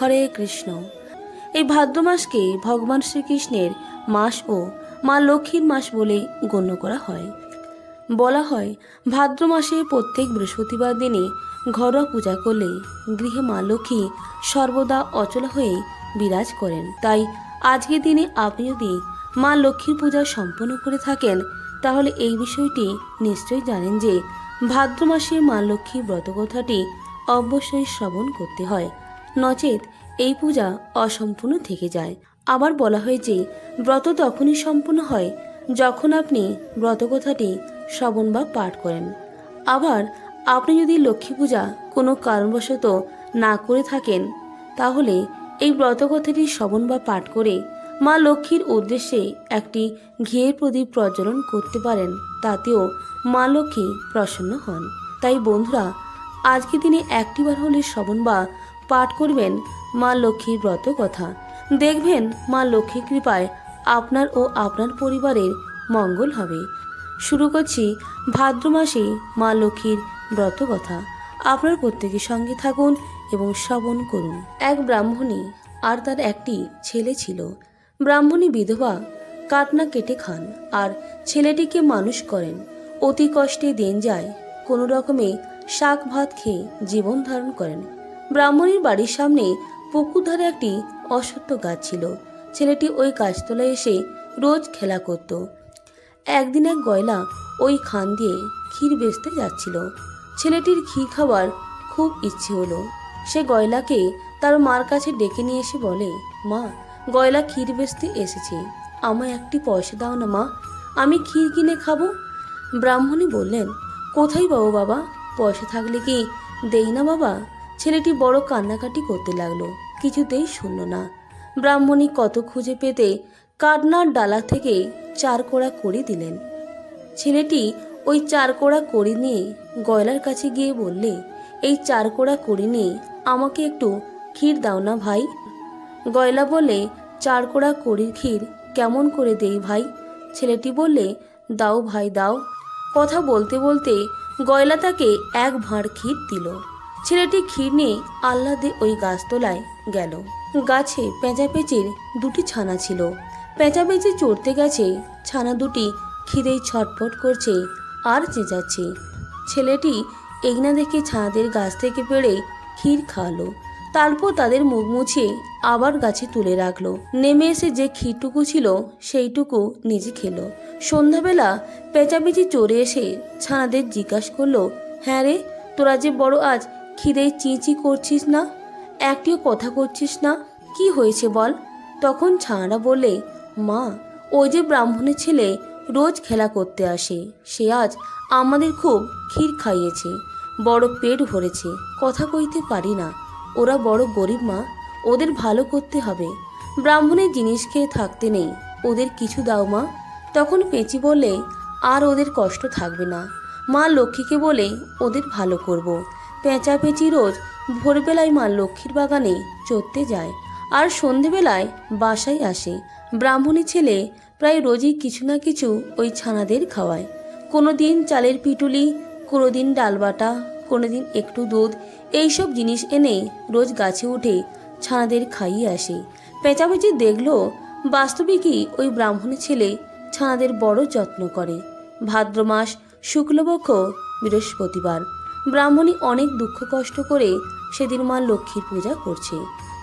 হরে কৃষ্ণ। এই ভাদ্র মাসকে ভগবান শ্রীকৃষ্ণের মাস ও মা লক্ষ্মীর মাস বলে গণ্য করা হয়। বলা হয়, ভাদ্র মাসে প্রত্যেক বৃহস্পতিবার দিনে ঘরোয়া পূজা করলে গৃহে মা লক্ষ্মী সর্বদা অচল হয়ে বিরাজ করেন। তাই আজকের দিনে আপনি যদি মা লক্ষ্মীর পূজা সম্পন্ন করে থাকেন, তাহলে এই বিষয়টি নিশ্চয়ই জানেন যে ভাদ্র মাসে মা লক্ষ্মীর ব্রতকথাটি অবশ্যই শ্রবণ করতে হয়। নচেত এই পূজা অসম্পূর্ণ থেকে যায়। আবার বলা হয় যে, ব্রত তখনই সম্পূর্ণ হয় যখন আপনি ব্রতকথাটি শ্রবণ বা পাঠ করেন। আবার আপনি যদি লক্ষ্মী পূজা কোনো কারণবশত না করে থাকেন, তাহলে এই ব্রতকথাটি শ্রবণ বা পাঠ করে মা লক্ষ্মীর উদ্দেশ্যে একটি ঘিয়ের প্রদীপ প্রজ্বলন করতে পারেন, তাতেও মা লক্ষ্মী প্রসন্ন হন। তাই বন্ধুরা আজকে দিনে একটিবার হলে শ্রবণ বা পাঠ করবেন মা লক্ষ্মীর ব্রত কথা। দেখবেন মা লক্ষ্মী কৃপায় আপনার ও আপনার পরিবারের মঙ্গল হবে। শুরু করছি ভাদ্র মাসে মা লক্ষ্মীর ব্রত কথা। আপনার প্রত্যেকের সঙ্গে থাকুন এবং শ্রবণ করুন। এক ব্রাহ্মণী আর তার একটি ছেলে ছিল। ব্রাহ্মণী বিধবা কাটনা কেটে খান আর ছেলেটিকে মানুষ করেন। অতি কষ্টে দিন যায়, কোনো রকমে শাক ভাত খেয়ে জীবন ধারণ করেন। ব্রাহ্মণীর বাড়ির সামনে পুকুর ধারে একটি অসত্য গাছ ছিল। ছেলেটি ওই গাছতলায় এসে রোজ খেলা করত। একদিন এক গয়লা ওই খান দিয়ে ক্ষীর বেচতে যাচ্ছিল। ছেলেটির ক্ষীর খাবার খুব ইচ্ছে হলো। সে গয়লাকে তার মার কাছে ডেকে নিয়ে এসে বলে, মা গয়লা ক্ষীর বেচতে এসেছে। আমায় একটি পয়সা দাও না মা, আমি ক্ষীর কিনে খাব? ব্রাহ্মণী বললেন, কোথায় পাবো বাবা? পয়সা থাকলে কি দেই না বাবা? ছেলেটি বড় কান্নাকাটি করতে লাগল। কিছুতেই শুনল না। ব্রাহ্মণী কত খুঁজে পেতে কাটনার ডালা থেকে চার কোড়া করি দিলেন। ছেলেটি ওই চার কোড়া করি নিয়ে গয়লার কাছে গিয়ে বললে, এই চার কোড়া করি নিয়ে আমাকে একটু ক্ষীর দাও না ভাই? গয়লা বলে, চার কোড়া করির ক্ষীর কেমন করে দেই ভাই? ছেলেটি বললে, দাও ভাই, দাও। কথা বলতে বলতে গয়লা তাকে এক ভাঁড় ক্ষীর দিল। ছেলেটি ক্ষীর নিয়ে আহ্লাদে ওই গাছতলায় গেল। গাছে পেঁচাপেঁচির দুটি ছানা ছিল। পেঁচাপেঁচি চড়তে গেছে, ছানা দুটি খিদেই ছটফট করছে, আর চেঁচাচ্ছে। ছেলেটি এগনা দেখে ছানাদের গাছ থেকে পেড়ে ক্ষীর খাওয়ালো। তারপর তাদের মুখ মুছিয়ে আবার গাছে তুলে রাখল। নেমে এসে যে ক্ষীরটুকু ছিল, সেইটুকু নিজে খেলো। সন্ধ্যাবেলা পেঁচাপেচি চড়ে এসে ছানাদের জিজ্ঞাসা করল হ্যাঁ রে, তোরা যে বড় আজ খিদেই চিঁচি করছিস না? একটিও কথা করছিস না? কি হয়েছে বল? তখন ছানারা বলে মা, ওই যে ব্রাহ্মণের ছেলে রোজ খেলা করতে আসে। সে আজ আমাদের খুব ক্ষীর খাইয়েছে, বড় পেট ভরেছে। কথা কইতে পারি না। ওরা বড় গরিব মা, ওদের ভালো করতে হবে। ব্রাহ্মণের জিনিস খেয়ে থাকতে নেই, ওদের কিছু দাও মা। তখন পেঁচি বলে আর ওদের কষ্ট থাকবে না। মা লক্ষ্মীকে বলে, ওদের ভালো করব। পেঁচা পেঁচি রোজ ভোরবেলায় মা লক্ষ্মীর বাগানে চড়তে যায়। আর সন্ধেবেলায় বাসায় আসে। ব্রাহ্মণী ছেলে প্রায় রোজই কিছু না কিছু ওই ছানাদের খাওয়ায়। কোনো দিন চালের পিটুলি কোনো দিন ডালবাটা কোনো দিন একটু দুধ, এইসব জিনিস এনে রোজ গাছে উঠে ছানাদের খাইয়ে আসে। পেঁচাপেঁচি দেখল বাস্তবিকই ওই ব্রাহ্মণের ছেলে ছানাদের বড় যত্ন করে। ভাদ্র মাস শুক্লপক্ষ, বৃহস্পতিবার। ব্রাহ্মণী অনেক দুঃখ কষ্ট করে সেদিন মা লক্ষ্মীর পূজা করছে।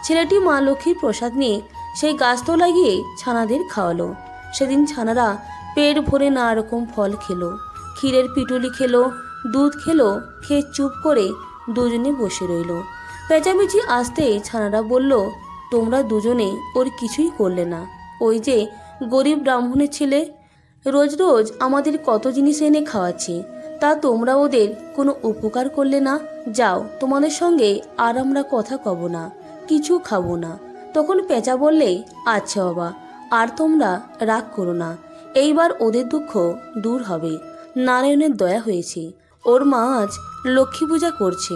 ছেলেটি মা লক্ষ্মীর প্রসাদ নিয়ে সেই গাছতলায় গিয়ে ছানাদের খাওয়ালো। সেদিন ছানারা পেট ভরে নানা রকম ফল খেলো, ক্ষীরের পিটুলি খেলো, দুধ খেলো, খেয়ে চুপ করে দুজনে বসে রইল। পেঁচামেচি আসতে ছানারা বলল, তোমরা দুজনে ওর কিছুই করলে না। ওই যে গরিব ব্রাহ্মণের ছেলে, রোজ রোজ আমাদের কত জিনিস এনে খাওয়াচ্ছে। তা তোমরা ওদের কোনো উপকার করলে না? যাও, তোমাদের সঙ্গে আর আমরা কথা কব না, কিছু খাব না। তখন পেঁচা বললে আচ্ছা বাবা, আর তোমরা রাগ করো না, এইবার ওদের দুঃখ দূর হবে। নারায়ণের দয়া হয়েছে। ওর মা আজ লক্ষ্মী পূজা করছে,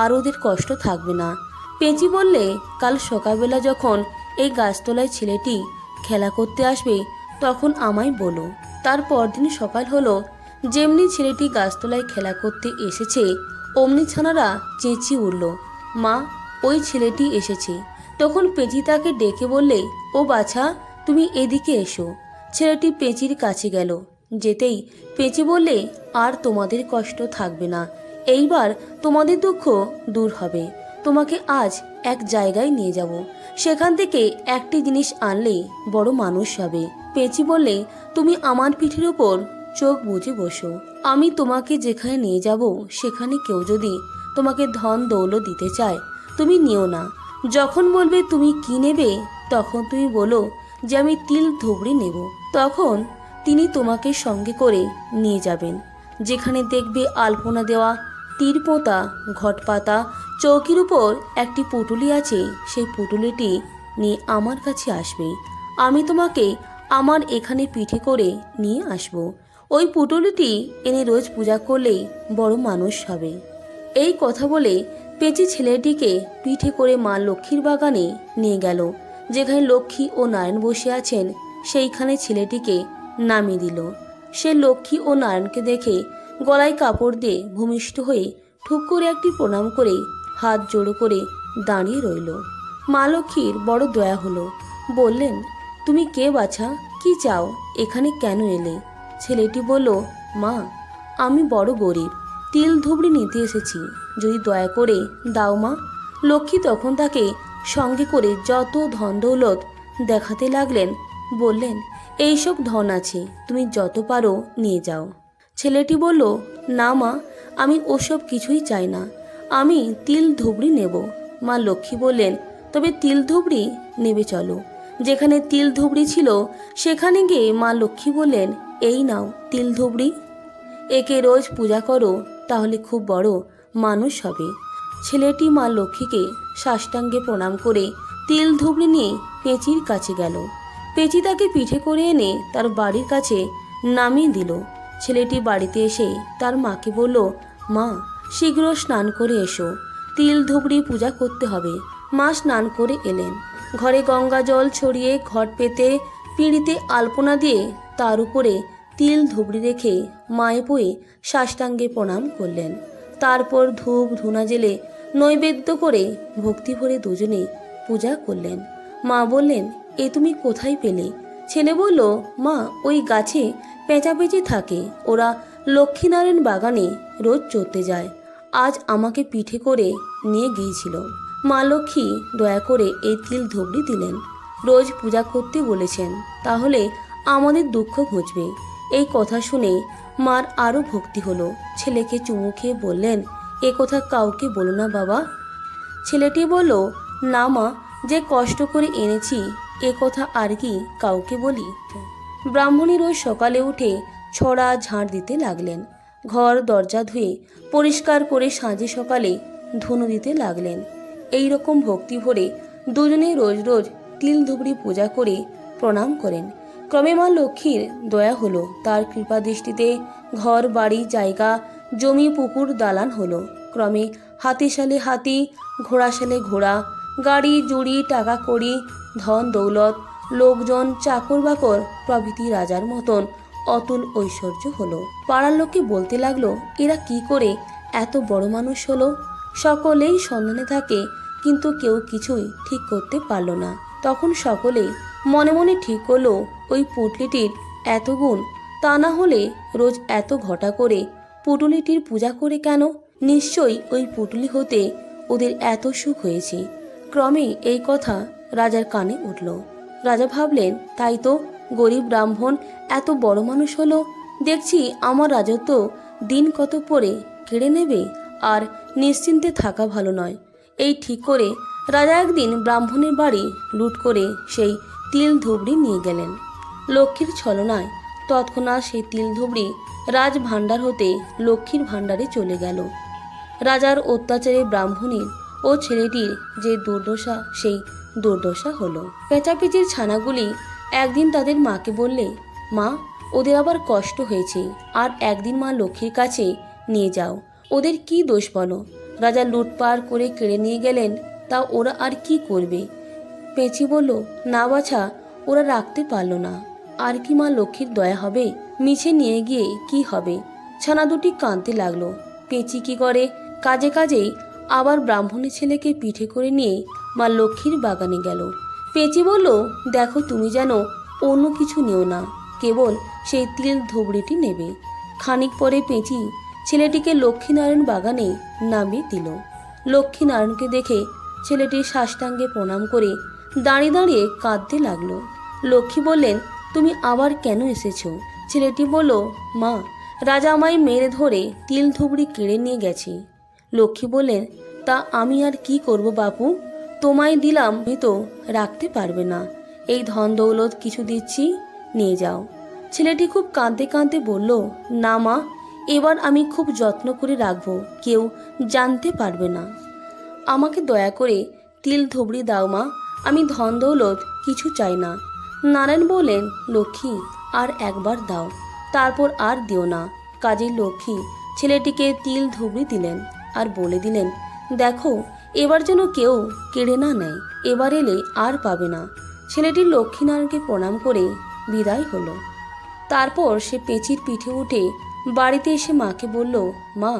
আর ওদের কষ্ট থাকবে না। পেঁচি বললে, কাল সকালবেলা যখন এই গাছতলায় ছেলেটি খেলা করতে আসবে, তখন আমায় বলো। তার পরদিন সকাল হলো যেমনি ছেলেটি গাছতলায় খেলা করতে এসেছে, অমনি ছানারা চেঁচিয়ে উঠল, মা, ওই ছেলেটি এসেছে। তখন পেঁচি তাকে ডেকে বললে, ও বাছা, তুমি এদিকে এসো। ছেলেটি পেঁচির কাছে গেল। যেতেই পেঁচি বললে, আর তোমাদের কষ্ট থাকবে না, এইবার তোমাদের দুঃখ দূর হবে। তোমাকে আজ এক জায়গায় নিয়ে যাব। সেখান থেকে একটি জিনিস আনলেই বড় মানুষ হবে। পেঁচি বললে, তুমি আমার পিঠের ওপর চোখ বুঝে বসো। আমি তোমাকে যেখানে নিয়ে যাব, সেখানে কেউ যদি তোমাকে ধন দৌলত দিতে চায়, তুমি নিও না। যখন বলবে তুমি কি নেবে, তখন তুমি বলো যে আমি তিল ধুবড়ি নেব। তখন তিনি তোমাকে সঙ্গে করে নিয়ে যাবেন। যেখানে দেখবে আলপনা দেওয়া তীর পোঁতা ঘট পাতা চৌকির উপর একটি পুটুলি আছে, সেই পুটুলিটি নিয়ে আমার কাছে আসবে। আমি তোমাকে আমার এখানে পিঠে করে নিয়ে আসব। ওই পুটুলিটি এনে রোজ পূজা করলেই বড় মানুষ হবে। এই কথা বলে পেঁচি ছেলেটিকে পিঠে করে মা লক্ষ্মীর বাগানে নিয়ে গেল, যেখানে লক্ষ্মী ও নারায়ণ বসে আছেন, সেইখানে ছেলেটিকে নামিয়ে দিল। সে লক্ষ্মী ও নারায়ণকে দেখে গলায় কাপড় দিয়ে ভূমিষ্ঠ হয়ে ঠুক করে একটি প্রণাম করে হাত জোড়ো করে দাঁড়িয়ে রইল। মা লক্ষ্মীর বড় দয়া হলো। বললেন, তুমি কে বাছা? কি চাও? এখানে কেন এলে? ছেলেটি বলল, মা, আমি বড় গরিব। তিল ধুবড়ি নিতে এসেছি। যদি দয়া করে দাও মা। লক্ষ্মী তখন তাকে সঙ্গে করে যত ধন দৌলত দেখাতে লাগলেন, বললেন, এইসব ধন আছে, তুমি যত পারো নিয়ে যাও। ছেলেটি বলল, না মা, আমি ওসব কিছুই চাই না। আমি তিল ধুবড়ি নেব। মা লক্ষ্মী বললেন, তবে তিল ধুবড়ি নেবে চলো। যেখানে তিল ধুবড়ি ছিল, সেখানে গিয়ে মা লক্ষ্মী বললেন এই নাও তিল ধুবড়ি। একে রোজ পূজা করো, তাহলে খুব বড় মানুষ হবে। ছেলেটি মা লক্ষ্মীকে সাষ্টাঙ্গে প্রণাম করে তিল ধুবড়ি নিয়ে পেঁচির কাছে গেল। পেঁচি তাকে পিঠে করে এনে তার বাড়ির কাছে নামিয়ে দিল। ছেলেটি বাড়িতে এসে তার মাকে বলল, মা, শীঘ্র স্নান করে এসো। তিল ধুবড়ি পূজা করতে হবে। মা স্নান করে এলেন। ঘরে গঙ্গা জল ছড়িয়ে ঘট পেতে পিঁড়িতে আলপনা দিয়ে তার উপরে তিল ধুবড়ি রেখে মায়ে বয়ে সাষ্টাঙ্গে প্রণাম করলেন। তারপর ধূপ ধুনা জেলে নৈবেদ্য করে ভক্তি ভরে দুজনে পূজা করলেন। মা বললেন, এ তুমি কোথায় পেলে? ছেলে বলল, মা, ওই গাছে পেঁচাপেঁচি থাকে। ওরা লক্ষ্মীনারায়ণ বাগানে রোজ চড়তে যায়। আজ আমাকে পিঠে করে নিয়ে গিয়েছিল। মা লক্ষ্মী দয়া করে এই তিল ধুবড়ি দিলেন। রোজ পূজা করতে বলেছেন। তাহলে আমাদের দুঃখ ঘুচবে এই কথা শুনে মার আরও ভক্তি হলো। ছেলেকে চুমু খেয়ে বললেন, এ কথা কাউকে বলো না বাবা। ছেলেটি বলল, না মা, যে কষ্ট করে এনেছি, এ কথা আর কি কাউকে বলি? ব্রাহ্মণী রোজ সকালে উঠে ছড়া ঝাড় দিতে লাগলেন। ঘর দরজা ধুয়ে পরিষ্কার করে সাঁঝে সকালে ধুনু দিতে লাগলেন। এই রকম ভক্তি ভরে দুজনে রোজ রোজ তিল ধুবড়ি পূজা করে প্রণাম করেন। ক্রমে মা লক্ষ্মীর দয়া হলো। তার কৃপা দৃষ্টিতে ঘর, বাড়ি, জায়গা, জমি, পুকুর, দালান হলো। ক্রমে হাতিশালে হাতি ঘোড়াশালে ঘোড়া, গাড়ি, জুড়ি, টাকা কড়ি, ধন, দৌলত, লোকজন, চাকর বাকর প্রভৃতি রাজার মতন অতুল ঐশ্বর্য হলো। পাড়ার লোককে বলতে লাগল, এরা কি করে এত বড় মানুষ হলো? সকলেই সন্ধানে থাকে, কিন্তু কেউ কিছুই ঠিক করতে পারল না। তখন সকলেই মনে মনে ঠিক করল ওই পুটলিটির এত গুণ, তা না হলে রোজ এত ঘটা করে পুটুলিটির পূজা করে কেন? নিশ্চয়ই ওই পুটুলি হতে ওদের এত সুখ হয়েছে। ক্রমে এই কথা রাজার কানে উঠল। রাজা ভাবলেন, তাই তো, গরিব ব্রাহ্মণ এত বড় মানুষ হলো। দেখছি আমার রাজত্ব দিন কত পরে কেড়ে নেবে, আর নিশ্চিন্তে থাকা ভালো নয়। এই ঠিক করে রাজা একদিন ব্রাহ্মণের বাড়ি লুট করে সেই তিল ধুবড়ি নিয়ে গেলেন। লক্ষ্মীর ছলনায়। তৎক্ষণাৎ সেই তিল ধুবড়ি রাজ ভাণ্ডার হতে লক্ষ্মীর ভাণ্ডারে চলে গেল। রাজার অত্যাচারে ব্রাহ্মণীর ও ছেলেটির যে দুর্দশা, সেই দুর্দশা হলো। পেঁচাপেচির ছানাগুলি একদিন তাদের মাকে বললে, মা, ওদের আবার কষ্ট হয়েছে। আর একদিন মা লক্ষ্মীর কাছে নিয়ে যাও। ওদের কি দোষ বলো? রাজা লুটপার করে কেড়ে নিয়ে গেলেন, তা ওরা আর কি করবে? পেঁচি বলল, না বাছা, ওরা রাখতে পারল না। আর কি মা লক্ষ্মীর দয়া হবে? মিছে নিয়ে গিয়ে কি হবে? ছানা দুটি কাঁদতে লাগল। পেঁচি কি করে? কাজে কাজেই আবার ব্রাহ্মণী ছেলেকে পিঠে করে নিয়ে মা লক্ষ্মীর বাগানে গেল। পেঁচি বলল, দেখো তুমি যেন অন্য কিছু নিও না, কেবল সেই তিল ধুবড়িটি নেবে। খানিক পরে পেঁচি ছেলেটিকে লক্ষ্মীনারায়ণ বাগানে নামিয়ে দিল। লক্ষ্মীনারায়ণকে দেখে ছেলেটি সাষ্টাঙ্গে প্রণাম করে দাঁড়িয়ে দাঁড়িয়ে কাঁদতে লাগল। লক্ষ্মী বললেন তুমি আবার কেন এসেছ? ছেলেটি বলল, মা, রাজা আমায় মেরে ধরে তিল ধুবড়ি কেড়ে নিয়ে গেছে। লক্ষ্মী বললেন, তা আমি আর কি করব বাপু? তোমায় দিলাম তো রাখতে পারবে না। এই ধন দৌলত কিছু দিচ্ছি, নিয়ে যাও। ছেলেটি খুব কাঁদতে কাঁদতে বলল, না মা, এবার আমি খুব যত্ন করে রাখব, কেউ জানতে পারবে না। আমাকে দয়া করে তিল ধুবড়ি দাও মা, আমি ধন দৌলত কিছু চাই না। নারায়ণ বলেন লক্ষ্মী, আর একবার দাও। তারপর আর দিও না। কাজের লক্ষ্মী ছেলেটিকে তিল ধুবড়ি দিলেন আর বলে দিলেন, দেখো, এবার যেন কেউ কেড়ে না নেয়, এবার এলে আর পাবে না। ছেলেটি লক্ষ্মীনারায়ণকে প্রণাম করে বিদায় হলো। তারপর সে পেঁচির পিঠে উঠে বাড়িতে এসে মাকে বলল, মা,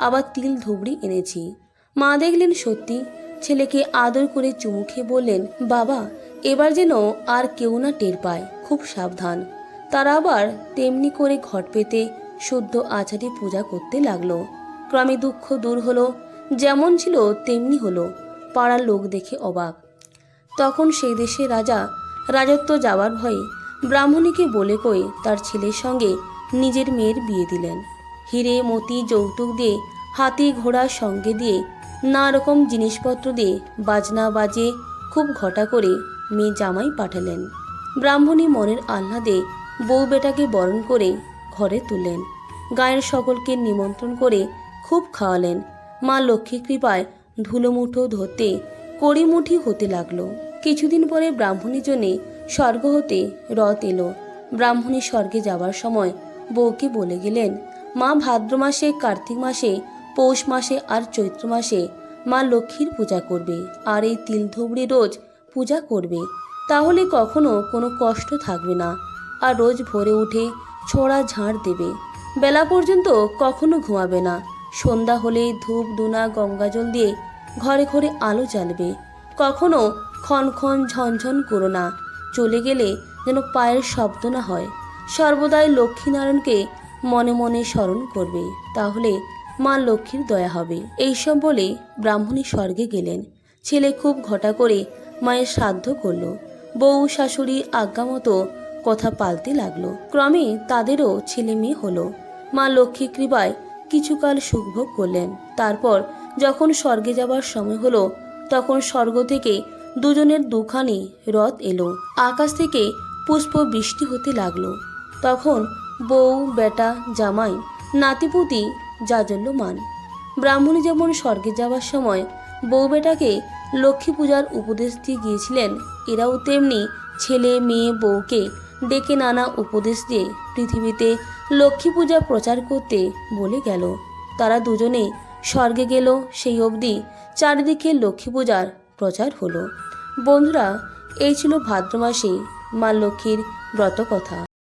আবার তিল ধুবড়ি এনেছি। মা দেখলেন সত্যি ছেলেকে আদর করে চুমু খেয়ে বললেন, বাবা এবার যেন আর কেউ না টের পায়, খুব সাবধান। তারা আবার তেমনি করে ঘট পেতে শুদ্ধ আচারে পূজা করতে লাগল। ক্রমে দুঃখ দূর হলো, যেমন ছিল তেমনি হলো, পাড়ার লোক দেখে অবাক। তখন সেই দেশে রাজা, রাজত্ব যাওয়ার ভয়ে ব্রাহ্মণীকে বলে কয়ে তার ছেলের সঙ্গে নিজের মেয়ের বিয়ে দিলেন। হিরে, মতি, যৌতুক দিয়ে, হাতি ঘোড়া সঙ্গে দিয়ে না রকম জিনিসপত্র দিয়ে বাজনা বাজে খুব ঘটা করে মেয়ে জামাই পাঠালেন। ব্রাহ্মণী মনের আহ্লাদে বউ বেটাকে বরণ করে ঘরে তুললেন। গায়ের সকলকে নিমন্ত্রণ করে খুব খাওয়ালেন। মা লক্ষ্মী কৃপায় ধুলোমুঠো ধরতে কড়িমুঠি হতে লাগল। কিছুদিন পরে ব্রাহ্মণী জন্যে স্বর্গ হতে রথ এলো। ব্রাহ্মণী স্বর্গে যাবার সময় বউকে বলে গেলেন, মা ভাদ্র মাসে, কার্তিক মাসে, পৌষ মাসে আর চৈত্র মাসে মা লক্ষ্মীর পূজা করবে। আর এই তিল ধুবড়ি রোজ পূজা করবে, তাহলে কখনো কোনো কষ্ট থাকবে না। আর রোজ ভোরে উঠে ছোড়া ঝাড় দেবে। বেলা পর্যন্ত কখনো ঘুমাবে না। সন্ধ্যা হলে ধূপ, দুনা, গঙ্গাজল দিয়ে ঘরে ঘরে আলো জ্বালবে। কখনো ক্ষণ ক্ষণ ঝনঝন করো না। চলে গেলে যেন পায়ের শব্দ না হয়। সর্বদাই লক্ষ্মীনারায়ণকে মনে মনে স্মরণ করবে। তাহলে মা লক্ষ্মীর দয়া হবে। এইসব বলে ব্রাহ্মণী স্বর্গে গেলেন। ছেলে খুব ঘটা করে মায়ের শ্রাদ্ধ করল। বউ, শাশুড়ি, আজ্ঞা মতো কথা পালতে লাগল। ক্রমে তাদেরও ছেলে মেয়ে হলো। মা লক্ষ্মী কৃপায় কিছুকাল সুখভোগ করলেন। তারপর যখন স্বর্গে যাবার সময় হলো, তখন স্বর্গ থেকে দুজনের দুখানি রথ এলো। আকাশ থেকে পুষ্প বৃষ্টি হতে লাগল। তখন বউ, বেটা, জামাই, নাতিপুতি জাজল্যমান ব্রাহ্মণী যেমন স্বর্গে যাওয়ার সময় বউ বেটাকে লক্ষ্মী পূজার উপদেশ দিয়ে গিয়েছিলেন। এরাও তেমনি ছেলে, মেয়ে, বউকে ডেকে নানা উপদেশ দিয়ে পৃথিবীতে লক্ষ্মী পূজা প্রচার করতে বলে গেল। তারা দুজনে স্বর্গে গেল। সেই অবধি চারিদিকে লক্ষ্মী পূজার প্রচার হলো। বন্ধুরা, এই ছিল ভাদ্র মাসে মা লক্ষ্মীর ব্রত কথা